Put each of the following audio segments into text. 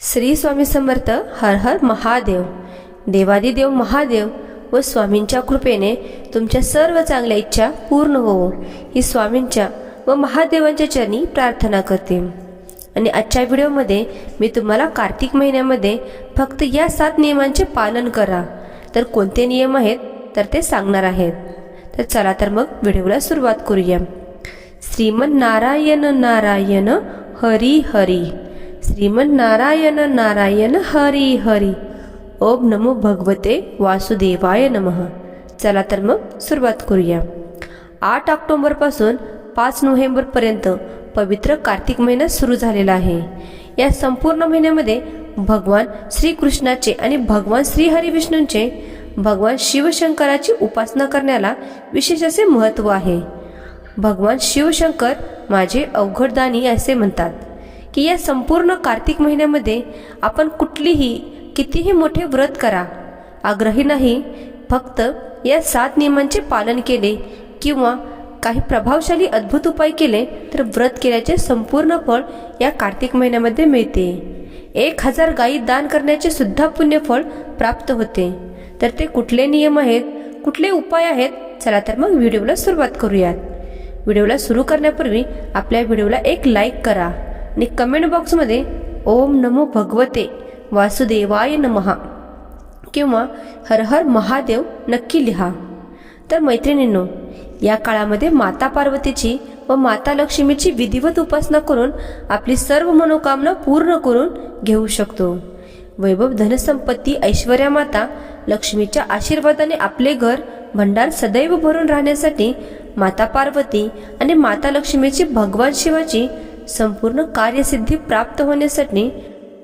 श्री स्वामी समर्थ हर हर महादेव. देवादिदेव महादेव व स्वामींच्या कृपेने तुमच्या सर्व चांगल्या इच्छा पूर्ण होवो ही स्वामींच्या व महादेवांच्या चरणी प्रार्थना करते. आणि आजच्या व्हिडिओमध्ये मी तुम्हाला कार्तिक महिन्यामध्ये फक्त या सात नियमांचे पालन करा. तर कोणते नियम आहेत? तर ते सांगणार आहेत. तर चला तर मग व्हिडिओला सुरुवात करूया. श्रीमन नारायण नारायण हरी हरी. श्रीमन नारायण नारायण हरी हरी. ओम नमो भगवते वासुदेवाय नमः. चला तर मग सुरुवात करूया. आठ ऑक्टोबरपासून पाच नोव्हेंबरपर्यंत पवित्र कार्तिक महिना सुरू झालेला आहे. या संपूर्ण महिन्यामध्ये भगवान श्रीकृष्णाचे आणि भगवान श्रीहरी विष्णूंचे भगवान शिवशंकराची उपासना करण्याला विशेष असे महत्त्व आहे. भगवान शिवशंकर माझे अवघडदानी असे म्हणतात. की या संपूर्ण कार्तिक महिन्यामध्ये आपण कुठलीही कितीही मोठे व्रत करा. आग्रही नाही फक्त या सात नियमांचे पालन केले किंवा काही प्रभावशाली अद्भुत उपाय केले तर व्रत केल्याचे संपूर्ण फळ या कार्तिक महिन्यामध्ये मिळते. एक हजार गायी दान करण्याचे सुद्धा पुण्यफळ प्राप्त होते. तर ते कुठले नियम आहेत कुठले उपाय आहेत चला तर मग व्हिडिओला सुरुवात करूयात. व्हिडिओला सुरू करण्यापूर्वी आपल्या व्हिडिओला एक लाईक करा. आणि कमेंट बॉक्समध्ये ओम नमो भगवते वासुदेवाय नमहा किंवा हर हर महादेव नक्की लिहा. तर मैत्रिणींनो या काळामध्ये माता पार्वतीची व माता लक्ष्मीची विधिवत उपासना करून आपली सर्व मनोकामना पूर्ण करून घेऊ शकतो. वैभव धनसंपत्ती ऐश्वर्या माता लक्ष्मीच्या आशीर्वादाने आपले घर भंडार सदैव भरून राहण्यासाठी माता पार्वती आणि माता लक्ष्मीची भगवान शिवाची संपूर्ण कार्यसिद्धी प्राप्त होण्यासाठी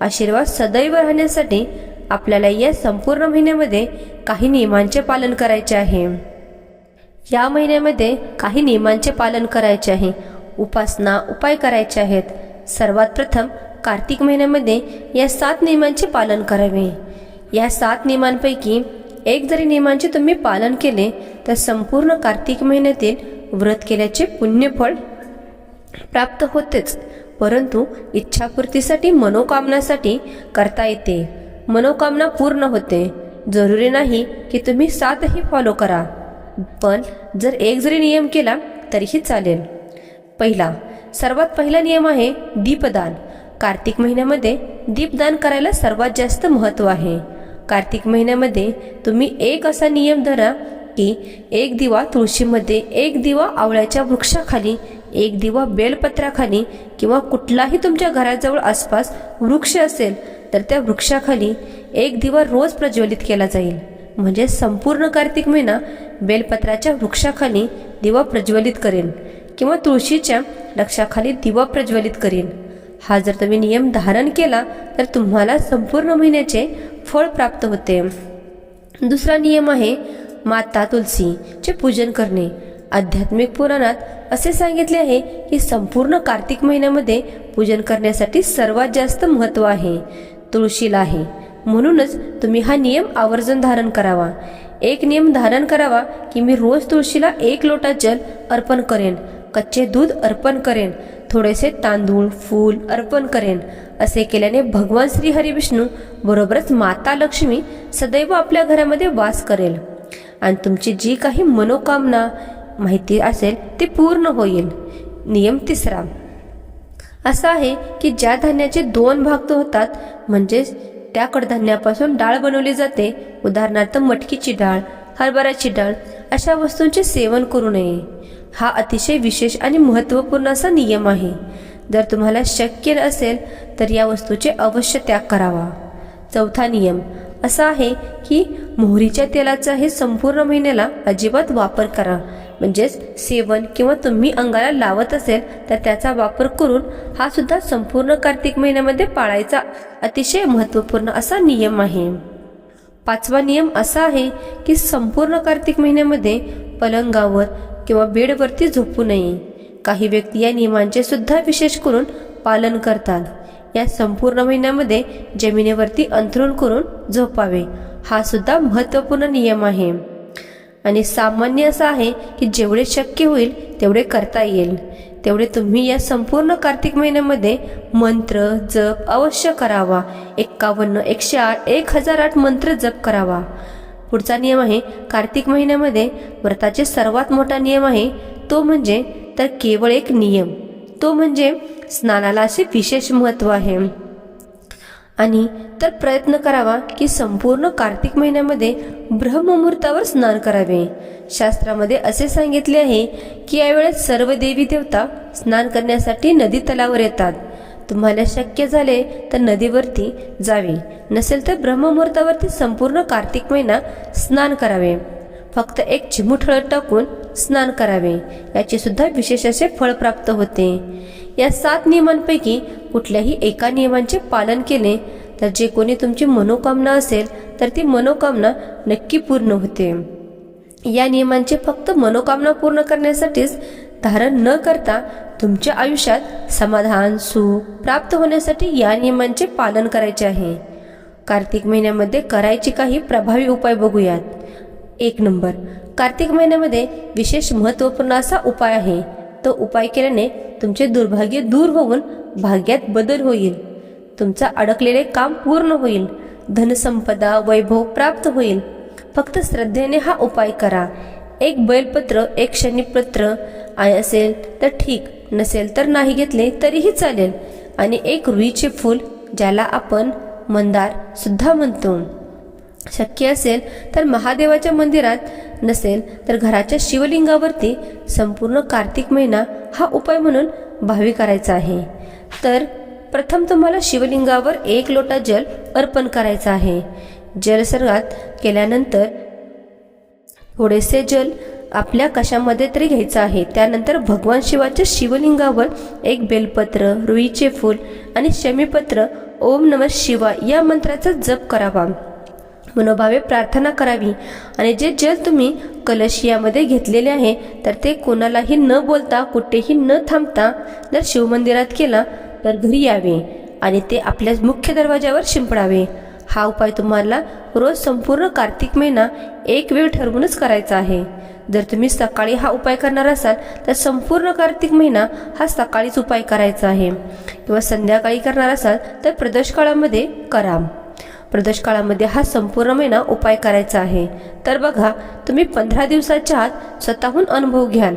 आशीर्वाद सदैव राहण्यासाठी आपल्याला या संपूर्ण महिन्यामध्ये काही नियमांचे पालन करायचे आहे. या महिन्यामध्ये काही नियमांचे पालन करायचे आहे. उपासना उपाय करायचे आहेत. सर्वात प्रथम कार्तिक महिन्यामध्ये या सात नियमांचे पालन करावे. या सात नियमांपैकी एक जरी नियमांचे तुम्ही पालन केले तर संपूर्ण कार्तिक महिन्यातील व्रत केल्याचे पुण्यफळ प्राप्त होतेच परंतु इच्छापूर्तीसाठी मनोकामनासाठी करता येते. मनोकामना पूर्ण होते. जरुरी नाही की तुम्ही सातही फॉलो करा. पण जर एक जरी नियम केला तरीही चालेल. पहिला सर्वात पहिला नियम आहे दीपदान. कार्तिक महिन्यामध्ये दीपदान करायला सर्वात जास्त महत्त्व आहे. कार्तिक महिन्यामध्ये तुम्ही एक असा नियम धरा की एक दिवा तुळशीमध्ये एक दिवा आवळ्याच्या वृक्षाखाली एक दिवा बेलपत्राखाली किंवा कुठलाही तुमच्या घराजवळ आसपास वृक्ष असेल तर त्या वृक्षाखाली एक दिवा रोज प्रज्वलित केला जाईल. म्हणजे संपूर्ण कार्तिक महिना बेलपत्राच्या वृक्षाखाली दिवा प्रज्वलित करेन किंवा तुळशीच्या लक्षाखाली दिवा प्रज्वलित करेन. हा जर तुम्ही नियम धारण केला तर तुम्हाला संपूर्ण महिन्याचे फळ प्राप्त होते. दुसरा नियम आहे माता तुलसीचे पूजन करणे. आध्यात्मिक पुराणात असे सांगितले आहे की संपूर्ण कार्तिक महिन्यामध्ये पूजन करण्यासाठी सर्वात जास्त महत्त्व आहे. तुळशीला आहे. म्हणूनच तुम्ही हा नियम आवर्जून धारण करावा. एक नियम धारण करावा की मी रोज तुळशीला एक लोटा जल अर्पण करेन कच्चे दूध अर्पण करेन थोडेसे तांदूळ फूल अर्पण करेन. असे केल्याने भगवान श्री हरिविष्णू बरोबरच माता लक्ष्मी सदैव आपल्या घरामध्ये वास करेल. आणि तुमची जी काही मनोकामना माहिती असेल ते पूर्ण होईल. नियम तिसरा. असा आहे की ज्या धान्याचे दोन भाग होतात म्हणजेच त्या कडधान्यापासून डाळ बनवली जाते. उदाहरणार्थ मटकीची डाळ हरभऱ्याची डाळ अशा वस्तूंचे सेवन करू नये. हा अतिशय विशेष आणि महत्त्वपूर्ण असा नियम आहे. जर तुम्हाला शक्य असेल तर या वस्तूचे अवश्य त्याग करावा. चौथा नियम. असा आहे की मोहरीच्या तेलाचा हे संपूर्ण महिन्याला अजिबात वापर करा. म्हणजेच सेवन किंवा तुम्ही अंगाला लावत असेल तर त्याचा वापर करून हा सुद्धा संपूर्ण कार्तिक महिन्यामध्ये पाळायचा अतिशय महत्त्वपूर्ण असा नियम आहे. पाचवा नियम असा आहे की संपूर्ण कार्तिक महिन्यामध्ये पलंगावर किंवा बेडवरती झोपू नये. काही व्यक्ती या नियमांचे सुद्धा विशेष करून पालन करतात. या संपूर्ण महिन्यामध्ये जमिनीवरती अंथरूण करून झोपावे. हा सुद्धा महत्त्वपूर्ण नियम आहे. आणि सामान्य असं आहे की जेवढे शक्य होईल तेवढे करता येईल. तेवढे तुम्ही या संपूर्ण कार्तिक महिन्यामध्ये मंत्र जप अवश्य करावा. एक्कावन्न एकशे आठ एक हजार आठ मंत्र जप करावा. पुढचा नियम आहे कार्तिक महिन्यामध्ये व्रताचे सर्वात मोठा नियम आहे तो म्हणजे तर केवळ एक नियम. तो म्हणजे स्नानाला असे विशेष महत्त्व आहे. आणि तर प्रयत्न करावा की संपूर्ण कार्तिक महिन्यामध्ये ब्रह्ममुहूर्तावर स्नान करावे. शास्त्रामध्ये असे सांगितले आहे की यावेळेस सर्व देवी देवता स्नान करण्यासाठी नदी तलावर येतात. तुम्हाला शक्य झाले तर नदीवरती जावे. नसेल तर ब्रह्ममुहूर्तावरती संपूर्ण कार्तिक महिना स्नान करावे. फक्त एक चिमूट हळद टाकून स्नान करावे. याचे सुद्धा विशेष असे फळ प्राप्त होते. या सात नियमांपैकी कुठल्याही एका नियमांचे पालन केले तर जे कोणी तुमची मनोकामना असेल तर ती मनोकामना नक्की पूर्ण होते. या नियमांचे फक्त मनोकामना पूर्ण करण्यासाठीच धारण न करता तुमच्या आयुष्यात समाधान सुख प्राप्त होण्यासाठी या नियमांचे पालन करायचे आहे. कार्तिक महिन्यामध्ये करायचे काही प्रभावी उपाय बघूयात. एक नंबर. कार्तिक महिन्यामध्ये विशेष महत्त्वपूर्ण असा उपाय आहे. तो उपाय केल्याने तुमचे दुर्भाग्य दूर होऊन भाग्यात बदल होईल. तुमचा अडकलेले काम पूर्ण होईल. धनसंपदा वैभव प्राप्त होईल. फक्त श्रद्धेने हा उपाय करा. एक बैलपत्र एक शनिपत्र. आहे असेल तर ठीक नसेल तर नाही घेतले तरीही चालेल. आणि एक रुईचे फूल ज्याला आपण मंदार सुद्धा म्हणतो. शक्य असेल तर महादेवाच्या मंदिरात नसेल तर घराच्या शिवलिंगावरती संपूर्ण कार्तिक महिना हा उपाय म्हणून भावी करायचा आहे. तर प्रथम तुम्हाला शिवलिंगावर एक लोटा जल अर्पण करायचं आहे. जलसर्गात केल्यानंतर थोडेसे जल आपल्या कशामध्ये तरी घ्यायचं आहे. त्यानंतर भगवान शिवाच्या शिवलिंगावर एक बेलपत्र रुईचे फूल आणि शमीपत्र ओम नम शिवा या मंत्राचा जप करावा. मनोभावे प्रार्थना करावी. आणि जे जल तुम्ही कलश यामध्ये घेतलेले आहे तर ते कोणालाही न बोलता कुठेही न थांबता जर शिवमंदिरात केला तर घरी यावे आणि ते आपल्या मुख्य दरवाज्यावर शिंपडावे. हा उपाय तुम्हाला रोज संपूर्ण कार्तिक महिना एक वेळ ठरवूनच करायचा आहे. जर तुम्ही सकाळी हा उपाय करणार असाल तर संपूर्ण कार्तिक महिना हा सकाळीच उपाय करायचा आहे. किंवा संध्याकाळी करणार असाल तर प्रदोष काळामध्ये करा. प्रदोष काळामध्ये हा संपूर्ण महिना उपाय करायचा आहे. तर बघा तुम्ही पंधरा दिवसाच्या आत स्वतःहून अनुभव घ्याल.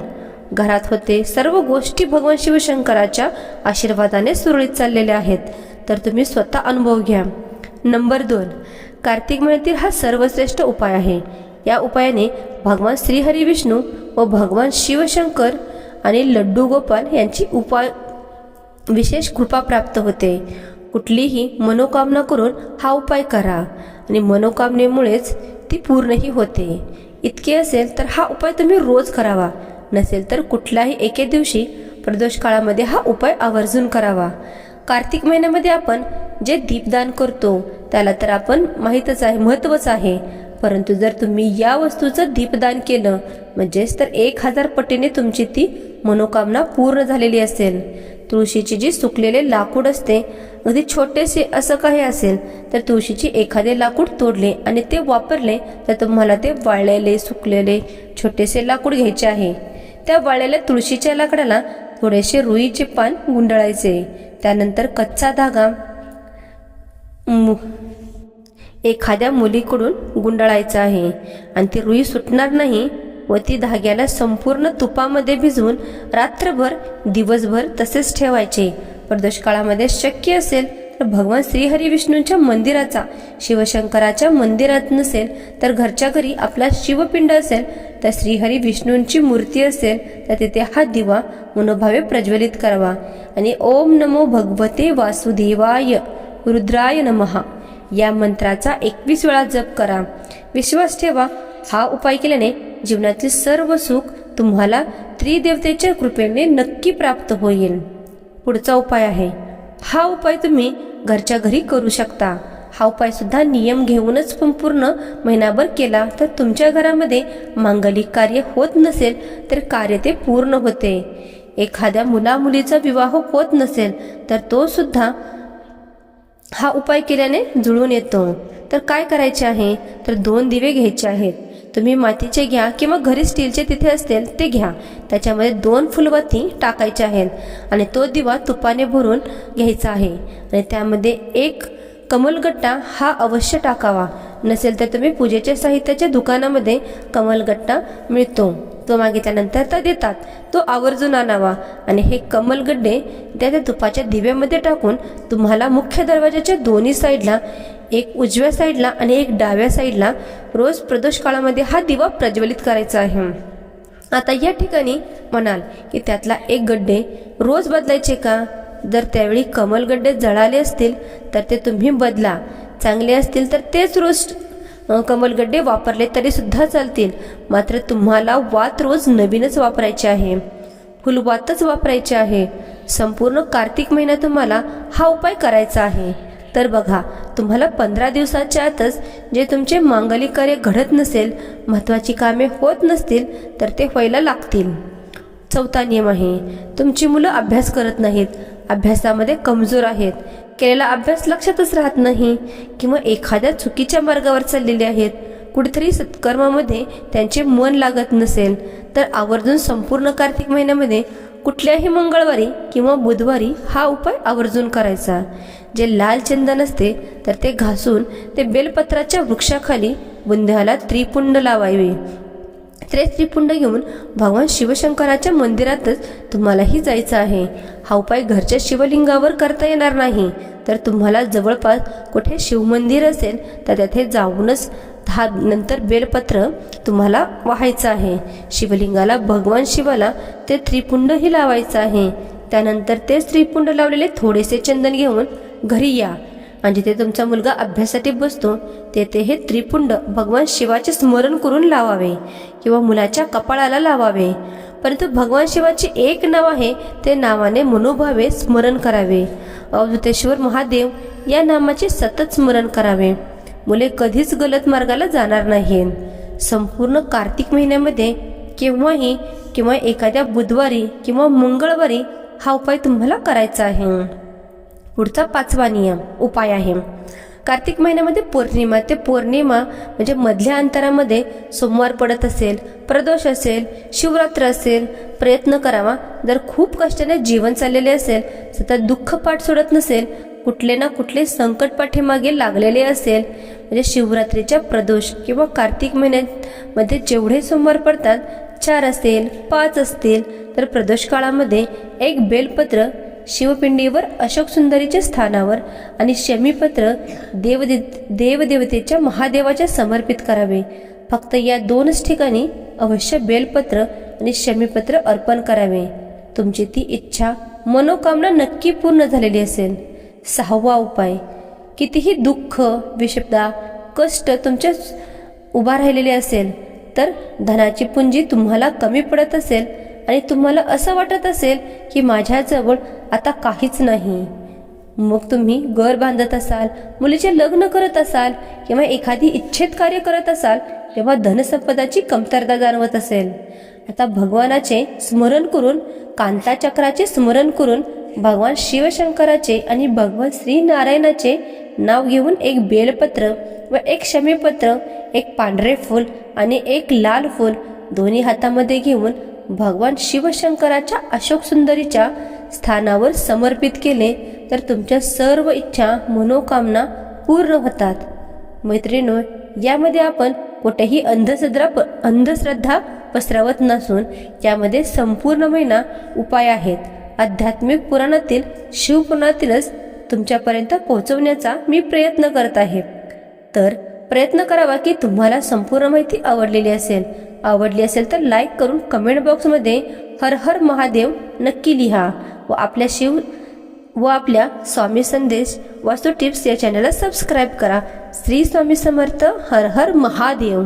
घरात होते सर्व गोष्टी भगवान शिवशंकराच्या आशीर्वादाने सुरळीत चाललेल्या आहेत. तर तुम्ही स्वतः अनुभव घ्या. नंबर दोन कार्तिक महिन्यातील हा सर्वश्रेष्ठ उपाय आहे. या उपायाने भगवान श्रीहरी विष्णू व भगवान शिवशंकर आणि लड्डू गोपाल यांची उपाय विशेष कृपा प्राप्त होते. कुठलीही मनोकामना करून हा उपाय करा. आणि मनोकामनेमुळेच ती पूर्णही होते. इतके असेल तर हा उपाय तुम्ही रोज करावा. नसेल तर कुठल्याही एके दिवशी प्रदोष काळामध्ये हा उपाय आवर्जून करावा. कार्तिक महिन्यामध्ये आपण जे दीपदान करतो त्याला तर आपण माहीतच आहे महत्त्वच आहे. परंतु जर तुम्ही या वस्तूचं दीपदान केलं म्हणजेच तर एक हजार पटीने तुमची ती मनोकामना पूर्ण झालेली असेल. तुळशीचे जे सुकलेले लाकूड असते अगदी छोटेसे असं काही असेल तर तुळशीचे एखादे लाकूड तोडले आणि ते वापरले तर तुम्हाला ते वाळलेले सुकलेले छोटेसे लाकूड घ्यायचे आहे. त्या वाळलेल्या तुळशीच्या लाकडाला थोडेसे रुईचे पान गुंडाळायचे. त्यानंतर कच्चा धागा मु- एखाद्या मुलीकडून गुंडाळायचं आहे. आणि ती रुई सुटणार नाही व ती धाग्याला संपूर्ण तुपामध्ये भिजवून रात्रभर दिवसभर तसेच ठेवायचे. प्रदोष काळामध्ये शक्य असेल तर भगवान श्रीहरी विष्णूंच्या मंदिराचा शिवशंकराच्या मंदिरात नसेल तर घरच्या घरी आपला शिवपिंड असेल तर श्रीहरी विष्णूंची मूर्ती असेल तर तिथे हा दिवा मनोभावे प्रज्वलित करावा. आणि ओम नमो भगवते वासुदेवाय रुद्राय नमहा या मंत्राचा एकवीस वेळा जप करा. विश्वास ठेवा. हा उपाय केल्याने जीवनातील सर्व सुख तुम्हाला त्रिदेवतेच्या कृपेने नक्की प्राप्त होईल. पुढचा उपाय आहे. हा उपाय तुम्ही घरच्या घरी करू शकता. हा उपाय सुद्धा नियम घेऊनच संपूर्ण महिनाभर केला तर तुमच्या घरामध्ये मांगलिक कार्य होत नसेल तर कार्य ते पूर्ण होते. एखाद्या मुला मुलीचा विवाह होत नसेल तर तो सुद्धा हा उपाय केल्याने जुळून येतो. तर काय करायचे आहे? तर दोन दिवे घ्यायचे आहेत. तुम्ही मातीचे घ्या किंवा घरी स्टीलचे तिथे असतील ते घ्या. त्याच्यामध्ये दोन फुलवाती टाकायचे आहेत आणि तो दिवा तुपाने भरून घ्यायचा आहे. आणि त्यामध्ये एक कमलगट्टा हा अवश्य टाकावा. नसेल तर तुम्ही पूजेच्या साहित्याच्या दुकानामध्ये कमलगट्टा मिळतो. तो मागितल्यानंतर तर देतात. तो आवर्जून आणावा. आणि हे कमलगड्डे त्या त्या तुपाच्या दिव्यामध्ये टाकून तुम्हाला मुख्य दरवाजाच्या दोन्ही साईडला एक उजव्या साईडला आणि एक डाव्या साईडला रोज प्रदोष काळामध्ये हा दिवा प्रज्वलित करायचा आहे. आता या ठिकाणी म्हणाल की त्यातला एक गड्डे रोज बदलायचे का? जर त्यावेळी कमलगड्डे जळाले असतील तर ते तुम्ही बदला. चांगले असतील तर तेच रोज कमलगड्डे वापरले तरीसुद्धा चालतील. मात्र तुम्हाला वात रोज नवीनच वापरायचे आहे. फुलवातच वापरायचे आहे. संपूर्ण कार्तिक महिना तुम्हाला हा उपाय करायचा आहे. तर बघा तुम्हाला पंधरा दिवसाच्या आतच जे तुमचे मांगलिक कार्य घडत नसेल महत्त्वाची कामे होत नसतील तर ते व्हायला लागतील. चौथा नियम आहे तुमची मुलं अभ्यास करत नाहीत. अभ्यासामध्ये कमजोर आहेत. केलेला अभ्यास लक्षातच राहत नाही किंवा एखाद्या चुकीच्या मार्गावर चाललेले आहेत. कुठेतरी सत्कर्मामध्ये त्यांचे मन लागत नसेल तर आवर्जून संपूर्ण कार्तिक महिन्यामध्ये कुठल्याही मंगळवारी किंवा बुधवारी हा उपाय आवर्जून करायचा. जे लाल चंदन असते तर ते घासून ते बेलपत्राच्या वृक्षाखाली बुंध्याला त्रिपुंड लावावे. त्रिपुंड घेऊन भगवान शिवशंकराच्या मंदिरातच तुम्हालाही जायचं आहे. हा उपाय घरच्या शिवलिंगावर करता येणार नाही. तर तुम्हाला जवळपास कुठे शिवमंदिर असेल तर तेथे जाऊनच हा नंतर बेलपत्र तुम्हाला वाहायचं आहे. शिवलिंगाला भगवान शिवाला ते त्रिपुंडही लावायचं आहे. त्यानंतर तेच त्रिपुंड लावलेले थोडेसे चंदन घेऊन घरी या. म्हणजे आणि जिथे तुमचा मुलगा अभ्यासासाठी बसतो तेथे हे त्रिपुंड भगवान शिवाचे स्मरण करून लावावे किंवा मुलाच्या कपाळाला लावावे. परंतु भगवान शिवाचे एक नाव आहे ते नावाने मनोभावे स्मरण करावे. अवधुतेश्वर महादेव या नामाचे सतत स्मरण करावे. मुले कधीच गलत मार्गाला जाणार नाहीत. संपूर्ण कार्तिक महिन्यामध्ये केव्हाही किंवा एखाद्या बुधवारी किंवा मंगळवारी हा उपाय तुम्हाला करायचा आहे. पुढचा पाचवा नियम उपाय आहे. कार्तिक महिन्यामध्ये पौर्णिमा ते पौर्णिमा म्हणजे मधल्या अंतरामध्ये सोमवार पडत असेल प्रदोष असेल शिवरात्र असेल प्रयत्न करावा. जर खूप कष्टाने जीवन चाललेले असेल सतत दुःख पाठ सोडत नसेल कुठले ना कुठले संकट पाठीमागे लागलेले असेल म्हणजे शिवरात्रीच्या प्रदोष किंवा कार्तिक महिन्यामध्ये जेवढे सोमवार पडतात चार असेल पाच असतील तर प्रदोष काळामध्ये एक बेलपत्र शिवपिंडीवर अशोक सुंदरीच्या स्थानावर आणि शमीपत्र देवदे देवदेवतेच्या महादेवाच्या समर्पित करावे. फक्त या दोनच ठिकाणी अवश्य बेलपत्र आणि शमीपत्र अर्पण करावे. तुमची ती इच्छा मनोकामना नक्की पूर्ण झालेली असेल. सहावा उपाय. कितीही दुःख विषपदा कष्ट तुमच्या उभा राहिलेले असेल तर धनाची पुंजी तुम्हाला कमी पडत असेल आणि तुम्हाला असं वाटत असेल की माझ्याजवळ आता काहीच नाही. मग तुम्ही घर बांधत असाल मुलीचे लग्न करत असाल किंवा एखादी इच्छित कार्य करत असाल तेव्हा धनसंपदाची कमतरता जाणवत असेल. आता भगवानाचे स्मरण करून कांताचक्राचे स्मरण करून भगवान शिवशंकराचे आणि भगवान श्री नारायणाचे नाव घेऊन एक बेलपत्र व एक शमीपत्र एक पांढरे फूल आणि एक लाल फूल दोन्ही हातामध्ये घेऊन भगवान शिवशंकराच्या अशोक सुंदरीच्या स्थानावर समर्पित केले तर तुमच्या सर्व इच्छा मनोकामना पूर्ण होतात. मैत्रिणो यामध्ये आपण कुठेही अंधश्रद्धा अंधश्रद्धा पसरवत नसून यामध्ये संपूर्ण महिना उपाय आहेत. आध्यात्मिक पुराणातील शिवपुराणातीलच तुमच्यापर्यंत पोहोचवण्याचा मी प्रयत्न करत आहे. तर प्रयत्न करावा की तुम्हाला संपूर्ण माहिती आवडलेली असेल. आवडली असेल तर लाईक करून कमेंट बॉक्समध्ये हर हर महादेव नक्की लिहा व आपल्या शिव व आपल्या स्वामी संदेश वास्तू टिप्स या चॅनलला सबस्क्राईब करा. श्री स्वामी समर्थ हर हर महादेव.